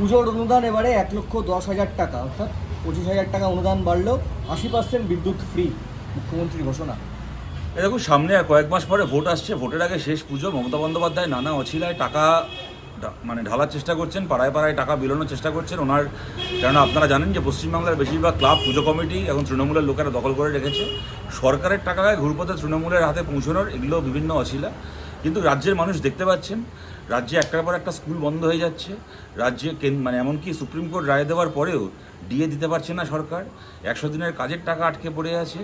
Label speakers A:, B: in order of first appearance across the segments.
A: পুজোর অনুদান এবারে এক লক্ষ দশ হাজার টাকা, অর্থাৎ পঁচিশ হাজার টাকা অনুদান বাড়লেও আশি পার্সেন্ট বিদ্যুৎ ফ্রি মুখ্যমন্ত্রী ঘোষণা।
B: দেখুন, সামনে আর কয়েক মাস পরে ভোট আসছে। ভোটের আগে শেষ পুজো, মমতা বন্দ্যোপাধ্যায় নানা অছিলায় টাকা মানে ঢালার চেষ্টা করছেন, পাড়ায় পাড়ায় টাকা বিলোনোর চেষ্টা করছেন। ওনার, কেননা আপনারা জানেন যে পশ্চিমবাংলার বেশিরভাগ ক্লাব, পুজো কমিটি এখন তৃণমূলের লোকেরা দখল করে রেখেছে। সরকারের টাকায় ঘুরপথে তৃণমূলের হাতে পৌঁছানোর, এগুলো বিভিন্ন অছিলা। কিন্তু রাজ্যের মানুষ দেখতে পাচ্ছেন রাজ্যে একটার পর একটা স্কুল বন্ধ হয়ে যাচ্ছে। রাজ্যে মানে এমনকি সুপ্রিম কোর্ট রায় দেওয়ার পরেও ডিএ দিতে পারছে না সরকার। একশো দিনের কাজের টাকা আটকে পড়ে আছে।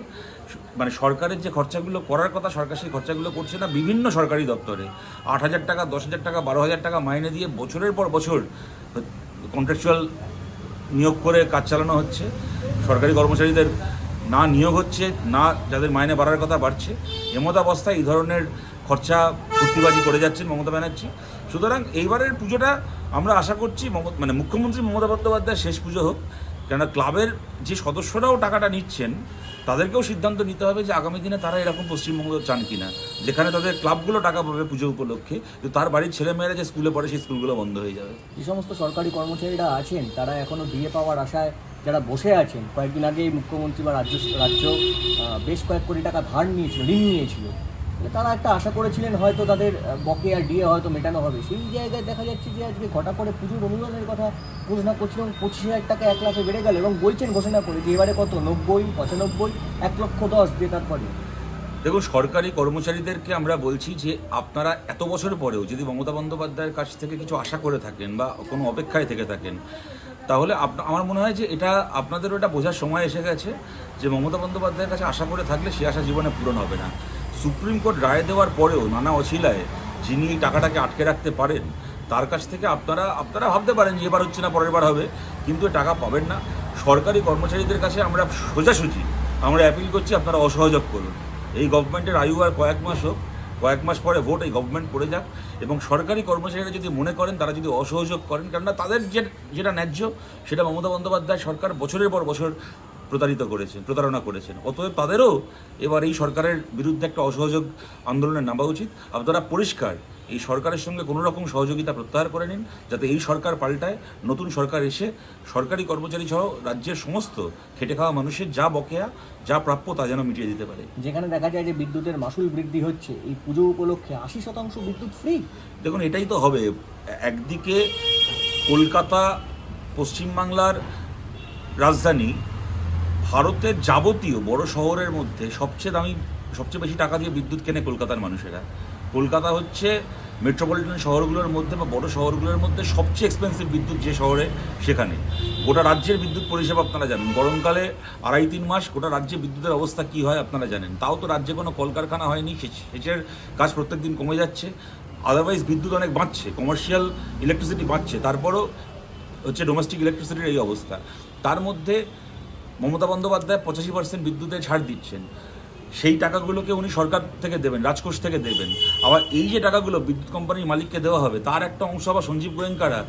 B: মানে সরকারের যে খরচাগুলো করার কথা সরকার সেই খরচাগুলো করছে না বিভিন্ন সরকারি দপ্তরে। আট হাজার টাকা, দশ হাজার টাকা, বারো হাজার টাকা মাইনে দিয়ে বছরের পর বছর কন্ট্রাকচুয়াল নিয়োগ করে কাজ চালানো হচ্ছে। সরকারি কর্মচারীদের না নিয়োগ হচ্ছে, না যাদের মাইনে বাড়ার কথা বাড়ছে। এমতাবস্থায় এই ধরনের খরচা ফুর্তিবাজি করে যাচ্ছেন মমতা ব্যানার্জি। সুতরাং এইবারের পুজোটা আমরা আশা করছি মানে মুখ্যমন্ত্রী মমতা বন্দ্যোপাধ্যায় শেষ পুজো হোক। কেননা ক্লাবের যে সদস্যরাও টাকাটা নিচ্ছেন, তাদেরকেও সিদ্ধান্ত নিতে হবে যে আগামী দিনে তারা এরকম পশ্চিমবঙ্গ চান কিনা। যেখানে তাদের ক্লাবগুলো টাকা পাবে পুজো উপলক্ষে তো তার বাড়ির ছেলেমেয়েরা যে স্কুলে পড়ে সেই স্কুলগুলো বন্ধ হয়ে যাবে।
A: যে সমস্ত সরকারি কর্মচারীরা আছেন, তারা এখনও বিয়ে পাওয়ার আশায় যারা বসে আছেন, কয়েকদিন আগেই মুখ্যমন্ত্রী বা রাজ্য রাজ্য বেশ কয়েক কোটি টাকা ধার নিয়েছিল, ঋণ নিয়েছিল। তারা একটা আশা করেছিলেন হয়তো তাদের বকেয়া ডিএ হয়তো মেটানো হবে। সেই জায়গায় দেখা যাচ্ছে যে আজকে ঘটা করে পুজোর অনুদানের কথা ঘোষণা করছিল এবং পঁচিশ হাজার টাকা এক লাখে বেড়ে গেল এবং বলছেন ঘোষণা করে যে এবারে কত? নব্বই, পঁচানব্বই, এক লক্ষ দশ দিয়ে তারপরে।
B: দেখুন, সরকারি কর্মচারীদেরকে আমরা বলছি যে আপনারা এত বছর পরেও যদি মমতা বন্দ্যোপাধ্যায়ের কাছ থেকে কিছু আশা করে থাকেন বা কোনো অপেক্ষায় থেকে থাকেন, তাহলে আমার মনে হয় যে এটা আপনাদেরও এটা বোঝার সময় এসে গেছে যে মমতা বন্দ্যোপাধ্যায়ের কাছে আশা করে থাকলে সে আশা জীবনে পূরণ হবে না। সুপ্রিম কোর্ট রায় দেওয়ার পরেও নানা অছিলায় যিনি এই টাকাটাকে আটকে রাখতে পারেন, তার কাছ থেকে আপনারা আপনারা ভাবতে পারেন যে এবার হচ্ছে না, পরের বার হবে। কিন্তু টাকা পাবেন না। সরকারি কর্মচারীদের কাছে আমরা সোজাসুজি, আমরা অ্যাপিল করছি, আপনারা অসহযোগ করুন। এই গভর্নমেন্টের আয়ু আর কয়েক মাস হোক, কয়েক মাস পরে ভোট এই গভর্নমেন্ট করে যাক এবং সরকারি কর্মচারীরা যদি মনে করেন, তারা যদি অসহযোগ করেন, কেননা তাদের যে, যেটা ন্যায্য, সেটা মমতা বন্দ্যোপাধ্যায় সরকার বছরের পর বছর প্রতারিত করেছেন প্রতারণা করেছেন। অতএব তাদেরও এবার এই সরকারের বিরুদ্ধে একটা অসহযোগ আন্দোলনে নামা উচিত। আপনারা পরিষ্কার এই সরকারের সঙ্গে কোনো রকম সহযোগিতা প্রত্যাহার করে নিন যাতে এই সরকার পাল্টায় নতুন সরকার এসে সরকারি কর্মচারী সহ রাজ্যের সমস্ত খেটে খাওয়া মানুষের যা বকেয়া যা প্রাপ্য তা যেন মিটিয়ে দিতে পারে।
A: যেখানে দেখা যায় যে বিদ্যুতের মাসুল বৃদ্ধি হচ্ছে এই পুজো উপলক্ষে আশি শতাংশ বিদ্যুৎ ফ্রি।
B: দেখুন এটাই তো হবে। একদিকে কলকাতা পশ্চিমবাংলার রাজধানী ভারতের যাবতীয় বড় শহরের মধ্যে সবচেয়ে দামি, সবচেয়ে বেশি টাকা দিয়ে বিদ্যুৎ কেনে কলকাতার মানুষেরা। কলকাতা হচ্ছে মেট্রোপলিটন শহরগুলোর মধ্যে বা বড় শহরগুলোর মধ্যে সবচেয়ে এক্সপেন্সিভ বিদ্যুৎ যে শহরে, সেখানে। গোটা রাজ্যের বিদ্যুৎ পরিষেবা আপনারা জানেন। গরমকালে আড়াই তিন মাস গোটা রাজ্যে বিদ্যুতের অবস্থা কী হয় আপনারা জানেন। তাও তো রাজ্যে কোনো কলকারখানা হয়নি সেচের কাজ প্রত্যেক দিন কমে যাচ্ছে। আদারওয়াইজ বিদ্যুৎ অনেক বাঁচছে কমার্শিয়াল ইলেকট্রিসিটি বাড়ছে। তারপরও হচ্ছে ডোমেস্টিক ইলেকট্রিসিটির এই অবস্থা। তার মধ্যে মমতা বন্দ্যোপাধ্যায় পঁচাশি পার্সেন্ট বিদ্যুতের ছাড় দিচ্ছেন। সেই টাকাগুলোকে উনি সরকার থেকে দেবেন, রাজকোষ থেকে দেবেন। আবার এই যে টাকাগুলো বিদ্যুৎ কোম্পানির মালিককে দেওয়া হবে, তার একটা অংশ আবার সঞ্জীব গোয়েঙ্কারা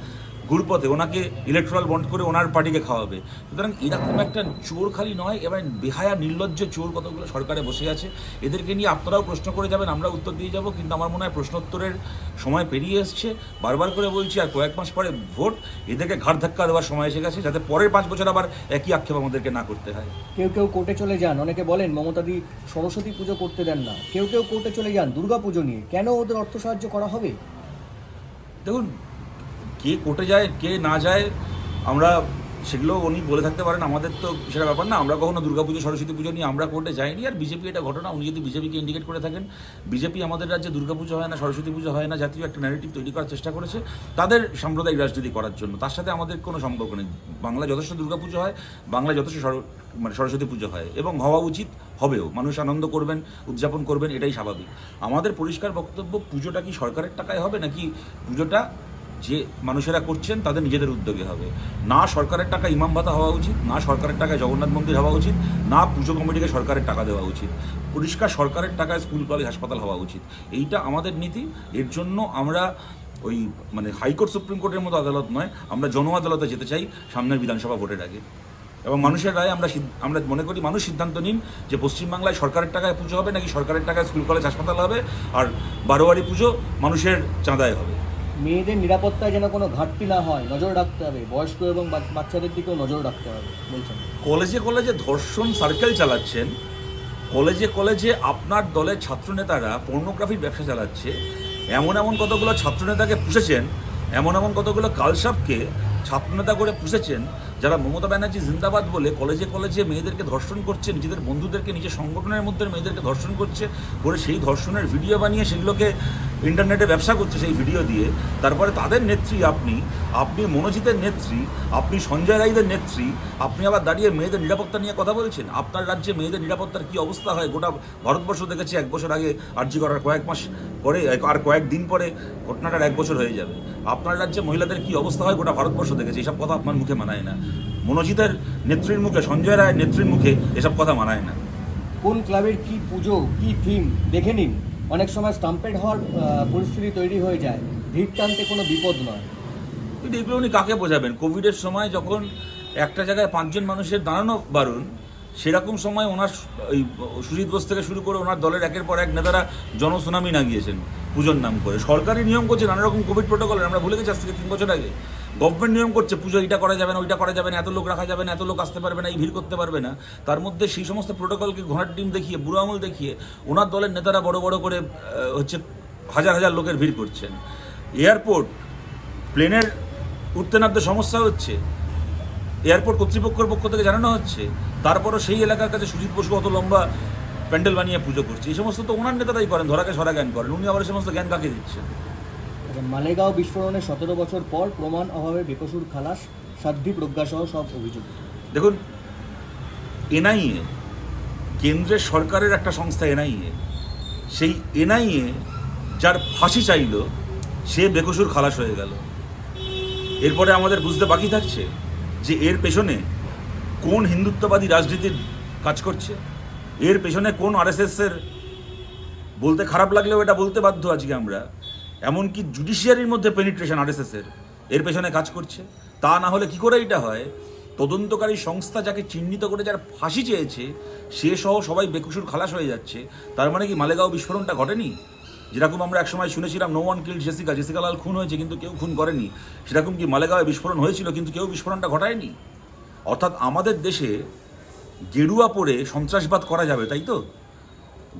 B: ঘুরপথে ওনাকে ইলেকট্রাল বন্ড করে ওনার পার্টিকে খাওয়াবে। সুতরাং এরকম একটা চোর খালি নয় এবার বেহায়া নির্লজ্জ চোর কতগুলো সরকারে বসে আছে এদেরকে নিয়ে আপনারাও প্রশ্ন করে যাবেন আমরা উত্তর দিয়ে যাব কিন্তু আমার মনে হয় প্রশ্নোত্তরের সময় পেরিয়ে এসছে। বারবার করে বলছি আর কয়েক মাস পরে ভোট এদেরকে ঘাড় ধাক্কা দেওয়ার সময় এসে গেছে যাতে পরের পাঁচ বছর আবার একই আক্ষেপ আমাদেরকে না করতে হয়।
A: কেউ কেউ কোর্টে চলে যান অনেকে বলেন মমতাদি সরস্বতী পুজো করতে দেন না। কেউ কেউ কোর্টে চলে যান দুর্গা পুজো নিয়ে। কেন ওদের অর্থ সাহায্য করা হবে?
B: দেখুন কে কোর্টে যায়, কে না যায়, আমরা সেগুলো উনি বলে থাকতে পারেন। আমাদের তো সেটা ব্যাপার না, আমরা কখনো দুর্গাপুজো, সরস্বতী পুজো নিয়ে আমরা কোর্টে যাইনি। আর বিজেপি এটা ঘটনা, উনি যদি বিজেপিকে ইন্ডিকেট করে থাকেন, বিজেপি আমাদের রাজ্যে দুর্গাপুজো হয় না, সরস্বতী পুজো হয় না, জাতীয় একটা ন্যারেটিভ তৈরি করার চেষ্টা করেছে, তাদের সাম্প্রদায়িক রাজনীতি করার জন্য। তার সাথে আমাদের কোনো সম্পর্ক নেই। বাংলায় যথেষ্ট দুর্গাপুজো হয় বাংলায় যথেষ্ট মানে সরস্বতী পুজো হয়, এবং হওয়া উচিত হবেও। মানুষ আনন্দ করবেন, উদযাপন করবেন, এটাই স্বাভাবিক। আমাদের পরিষ্কার বক্তব্য, পুজোটা কি সরকারের টাকায় হবে নাকি পুজোটা যে মানুষেরা করছেন তাদের নিজেদের উদ্যোগে হবে। না সরকারের টাকা ইমাম ভাতা হওয়া উচিত, না সরকারের টাকায় জগন্নাথ মন্দির হওয়া উচিত, না পুজো কমিটিকে সরকারের টাকা দেওয়া উচিত। পরিষ্কার সরকারের টাকায় স্কুল, কলেজ, হাসপাতাল হওয়া উচিত। এইটা আমাদের নীতি। এর জন্য আমরা ওই মানে হাইকোর্ট, সুপ্রিম কোর্টের মতো আদালত নয়, আমরা জন আদালতে যেতে চাই সামনের বিধানসভা ভোটের আগে। এবং মানুষের রায় আমরা আমরা মনে করি মানুষ সিদ্ধান্ত নিন যে পশ্চিমবাংলায় সরকারের টাকায় পুজো হবে নাকি সরকারের টাকায় স্কুল, কলেজ, হাসপাতাল হবে, আর বারোয়ারি পুজো মানুষের চাঁদায় হবে।
A: মেয়েদের নিরাপত্তায় যেন কোনো ঘাটতি না হয়, নজর রাখতে হবে। বয়স্ক এবং বাচ্চাদের দিকেও নজর রাখতে হবে, বলছেন।
B: কলেজে কলেজে ধর্ষণ সার্কেল চালাচ্ছেন। কলেজে কলেজে আপনার দলের ছাত্রনেতারা পর্নোগ্রাফির ব্যবসা চালাচ্ছে। এমন এমন কতগুলো ছাত্রনেতাকে পুষেছেন, এমন এমন কতগুলো কালসাপকে ছাত্রনেতা করে পুষেছেন যারা মমতা ব্যানার্জি জিন্দাবাদ বলে কলেজে কলেজে মেয়েদেরকে ধর্ষণ করছে, নিজেদের বন্ধুদেরকে, নিজের সংগঠনের মধ্যে মেয়েদেরকে ধর্ষণ করছে, করে সেই ধর্ষণের ভিডিও বানিয়ে সেগুলোকে ইন্টারনেটে ব্যবসা করছে সেই ভিডিও দিয়ে, তারপরে তাদের নেত্রী আপনি আপনি মনোজিতের নেত্রী, আপনি সঞ্জয় রায়দের নেত্রী, আপনি আবার দাঁড়িয়ে মেয়েদের নিরাপত্তা নিয়ে কথা বলছেন? আপনার রাজ্যে মেয়েদের নিরাপত্তার কি অবস্থা হয়? গোটা ভারতবর্ষ দেখেছি এক বছর আগে আর্জি করার কয়েক মাস পরে, আর কয়েক দিন পরে ঘটনাটার এক বছর হয়ে যাবে। আপনার রাজ্যে মহিলাদের কি অবস্থা হয়? গোটা ভারতবর্ষ দেখেছে। এসব কথা আপনার মুখে মানায় না। মনোজিতের নেত্রীর মুখে সঞ্জয় রায়ের নেত্রীর মুখে এসব কথা মানায় না।
A: কোন ক্লাবের কি পুজো কি থিম দেখে নিন। অনেক সময় স্টাম্পেড হওয়ার পরিস্থিতি তৈরি হয়ে যায়। ভিড় টানতে কোনো বিপদ নয়।
B: কিন্তু এগুলো উনি কাকে বোঝাবেন? কোভিডের সময় যখন একটা জায়গায় পাঁচজন মানুষের দাঁড়ানো বারণ সেরকম সময় ওনার ওই সুজিত বোস থেকে শুরু করে ওনার দলের একের পর এক নেতারা জনসুনামি না গিয়েছেন পুজোর নাম করে। সরকারি নিয়ম করছে নানা রকম কোভিড প্রোটোকল আমরা ভুলে গেছি আজ থেকে তিন বছর আগে। গভর্নমেন্ট নিয়ম করছে, পুজো এটা করা যাবে না, ওইটা করা যাবে না, এত লোক রাখা যাবে না, এত লোক আসতে পারবে না, এই ভিড় করতে পারবে না। তার মধ্যে সেই সমস্ত প্রোটোকলকে ঘোড়ার ডিম দেখিয়ে, বুড়ো আঙুল দেখিয়ে, ওনার দলের নেতারা বড় বড় করে হচ্ছে হাজার হাজার লোকের ভিড় করছেন। এয়ারপোর্ট, প্লেনের উঠতে নামতে সমস্যা হচ্ছে। এয়ারপোর্ট কর্তৃপক্ষের পক্ষ থেকে জানানো হচ্ছে তারপরও সেই এলাকার কাছে সুজিত বসু অত লম্বা প্যান্ডেল বানিয়ে পুজো করছে। এই সমস্ত তো ওনার নেতারাই করেন ধরাকে সরা জ্ঞান করেন উনি আবার এই সমস্ত জ্ঞান কাকে দিচ্ছেন?
A: আচ্ছা, মালেগাঁও বিস্ফোরণের সতেরো বছর পর প্রমাণ অভাবে বেকসুর খালাস সাধ্বী প্রজ্ঞাসহ সব অভিযোগ।
B: দেখুন এনআইএ কেন্দ্রের সরকারের একটা সংস্থা এনআইএ সেই এনআইএ যার ফাঁসি চাইল সে বেকসুর খালাস হয়ে গেল। এরপরে আমাদের বুঝতে বাকি থাকছে? যে এর পেছনে কোন হিন্দুত্ববাদী রাজনীতির কাজ করছে? এর পেছনে কোন আরএসএসের বলতে খারাপ লাগলেও এটা বলতে বাধ্য আজকে আমরা। এমনকি জুডিশিয়ারির মধ্যে পেনিট্রেশন আরএসএসের, এর পেছনে কাজ করছে। তা না হলে কি করে এটা হয়? তদন্তকারী সংস্থা যাকে চিহ্নিত করে যার ফাঁসি চেয়েছে, সে সহ সবাই বেকুসুর খালাস হয়ে যাচ্ছে। তার মানে কি মালেগাঁও বিস্ফোরণটা ঘটেনি? যেরকম আমরা একসময় শুনেছিলাম no one killed Jessica Jessica Lal খুন হয়েছে, কিন্তু কেউ খুন করেনি। সেরকম কি মালেগাঁওয়ে বিস্ফোরণ হয়েছিল, কিন্তু কেউ বিস্ফোরণটা ঘটায়নি? অর্থাৎ আমাদের দেশে গেরুয়া পরে সন্ত্রাসবাদ করা যাবে, তাই তো?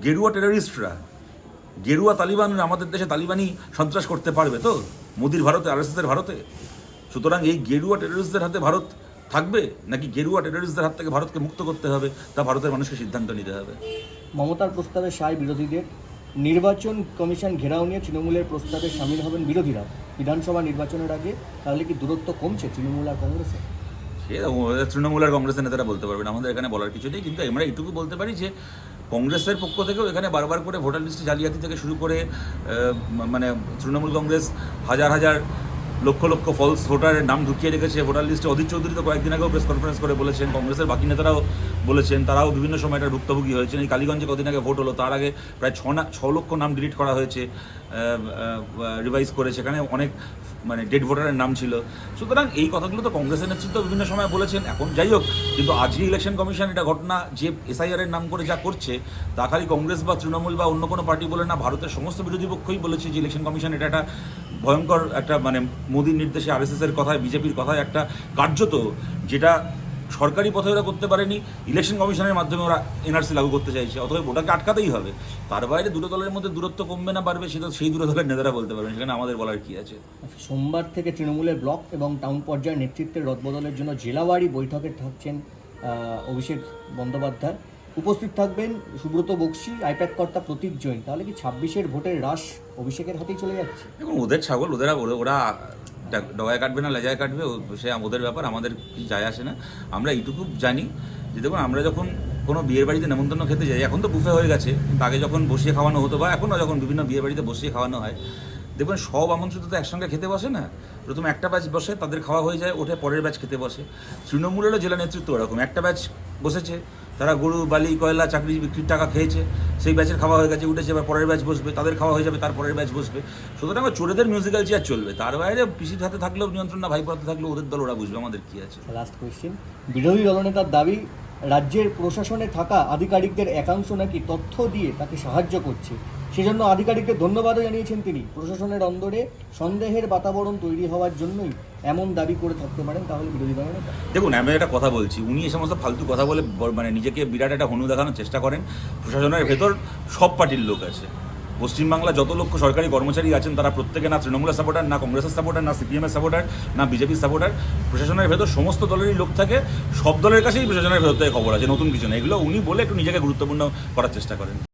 B: গেরুয়া টেররিস্টরা গেরুয়া তালিবান আমাদের দেশে তালিবানি সন্ত্রাস করতে পারবে তো? মোদির ভারতে আর ভারতে? সুতরাং এই গেরুয়া টেররিস্টদের হাতে ভারত থাকবে, নাকি গেরুয়া টেররিস্টদের হাত থেকে ভারতকে মুক্ত করতে হবে, তা ভারতের মানুষকে সিদ্ধান্ত নিতে হবে।
A: মমতার প্রস্তাবে সায় বিরোধীদের নির্বাচন কমিশন ঘেরাও নিয়ে তৃণমূলের প্রস্তাবে সামিল হবেন বিরোধীরা। বিধানসভা নির্বাচনের আগে তাহলে কি দূরত্ব কমছে তৃণমূল আর কংগ্রেসে
B: তৃণমূল আর কংগ্রেসের নেতারা বলতে পারবেন আমাদের এখানে বলার কিছু নেই, কিন্তু আমরা এটুকু বলতে পারি যে কংগ্রেসের পক্ষ থেকেও এখানে বারবার করে ভোটার লিস্টে জালিয়াতি থেকে শুরু করে মানে তৃণমূল কংগ্রেস হাজার হাজার লক্ষ লক্ষ ফলস ভোটারের নাম ঢুকিয়ে রেখেছে। ভোটার লিস্টে অধীর চৌধুরী তো কয়েকদিন আগেও প্রেস কনফারেন্স করে বলেছেন। কংগ্রেসের বাকি নেতারাও বলেছেন। তারাও বিভিন্ন সময় এটার ভুক্তভোগী হয়েছেন। এই কালীগঞ্জে কদিন আগে ভোট হলো। তার আগে প্রায় ছ না, ছ লক্ষ নাম ডিলিট করা হয়েছে রিভাইজ করে। সেখানে অনেক মানে ডেড ভোটারের নাম ছিল। সুতরাং এই কথাগুলো তো কংগ্রেসের নেতৃত্ব বিভিন্ন সময় বলেছেন। এখন যাই হোক, কিন্তু আজকে ইলেকশন কমিশন এটা ঘটনা, যে এসআইআরের নাম করে যা করছে, তা খালি কংগ্রেস বা তৃণমূল বা অন্য কোনো পার্টি বলে না। ভারতের সমস্ত বিরোধী পক্ষই বলেছে যে ইলেকশন কমিশন এটা একটা ভয়ঙ্কর একটা মানে মোদির নির্দেশে আরএসএস এর কথায় বিজেপির কথায় একটা কার্যত যেটা সরকারি পথে ওরা করতে পারেনি ইলেকশন কমিশনের মাধ্যমে ওরা এনআরসি লাগু করতে চাইছে অথবা ওটাকে আটকাতেই হবে। তার বাইরে দুটো দলের মধ্যে দূরত্ব কমবে না পারবে সেটা সেই দুটো দলের নেতারা বলতে পারবেন সেখানে আমাদের বলার কি আছে?
A: আচ্ছা, সোমবার থেকে তৃণমূলের ব্লক এবং টাউন পর্যায়ের নেতৃত্বের রদবদলের জন্য জেলাওয়ারি বৈঠকে থাকছেন অভিষেক বন্দ্যোপাধ্যায়। উপস্থিত থাকবেন সুব্রত বক্সি আইপ্যাক কর্তা প্রতীক জৈন। তাহলে কি ছাব্বিশের ভোটের রাশ অভিষেকের হাতেই চলে যাচ্ছে?
B: এবং ওদের ছাগল, ওদের, ওরা- ডগায় কাটবে না, লেজায় কাটবে সে ওদের ব্যাপার, আমাদের কিছু যায় আসে না। আমরা এইটুকু জানি যে, দেখুন, আমরা যখন কোনো বিয়ের বাড়িতে নেমন্তন্ন খেতে যাই, এখন তো বুফে হয়ে গেছে, কিন্তু আগে যখন বসিয়ে খাওয়ানো হতো, বা এখনও যখন বিভিন্ন বিয়ে বাড়িতে বসিয়ে খাওয়ানো হয়, দেখবেন, সব আমন্ত্রিত তো একসঙ্গে খেতে বসে না। প্রথম একটা ব্যাচ বসে, তাদের খাওয়া হয়ে যায়, ওঠে, পরের ব্যাচ খেতে বসে। তৃণমূলেরও জেলা নেতৃত্ব ওরকম, একটা ব্যাচ বসেছে তারা গরু, বালি, কয়লা, চাকরি, বিক্রির টাকা খেয়েছে, সেই ব্যাচের খাওয়া হয়ে গেছে উঠেছে এবার পরের ব্যাচ বসবে, তাদের খাওয়া হয়ে যাবে, তার পরের ব্যাচ বসবে। সুতরাং চোরেদের মিউজিক্যাল চেয়ার চলবে। তার বাইরে পিসির হাতে থাকলেও নিয়ন্ত্রণ না ভাইপো হাতে থাকলেও ওদের দল, ওরা বুঝবে, আমাদের কি আছে।
A: লাস্ট কোয়েশ্চেন বিরোধী দলনেতার দাবি, রাজ্যের প্রশাসনে থাকা আধিকারিকদের একাংশ নাকি তথ্য দিয়ে তাকে সাহায্য করছে। সেজন্য আধিকারিককে ধন্যবাদও জানিয়েছেন তিনি। প্রশাসনের অন্দরে সন্দেহের বাতাবরণ তৈরি হওয়ার জন্যই এমন দাবি করে থাকতে পারেন তাহলে বিরোধী দলের নেতা।
B: দেখুন, আমি একটা কথা বলছি। উনি এই সমস্ত ফালতু কথা বলে মানে নিজেকে বিরাট একটা হনু দেখানোর চেষ্টা করেন। প্রশাসনের ভেতর সব পার্টির লোক আছে। পশ্চিমবাংলা যত লক্ষ সরকারি কর্মচারী আছেন, তারা প্রত্যেকে না তৃণমূলের সাপোর্টার না কংগ্রেসের সাপোর্টার না সিপিএমের সাপোর্টার না বিজেপির সাপোর্টার প্রশাসনের ভেতর সমস্ত দলেরই লোক থাকে। সব দলের কাছেই প্রশাসনের ভেতর থেকে খবর আছে, নতুন কিছু না এগুলো উনি বলে একটু নিজেকে গুরুত্বপূর্ণ করার চেষ্টা করেন।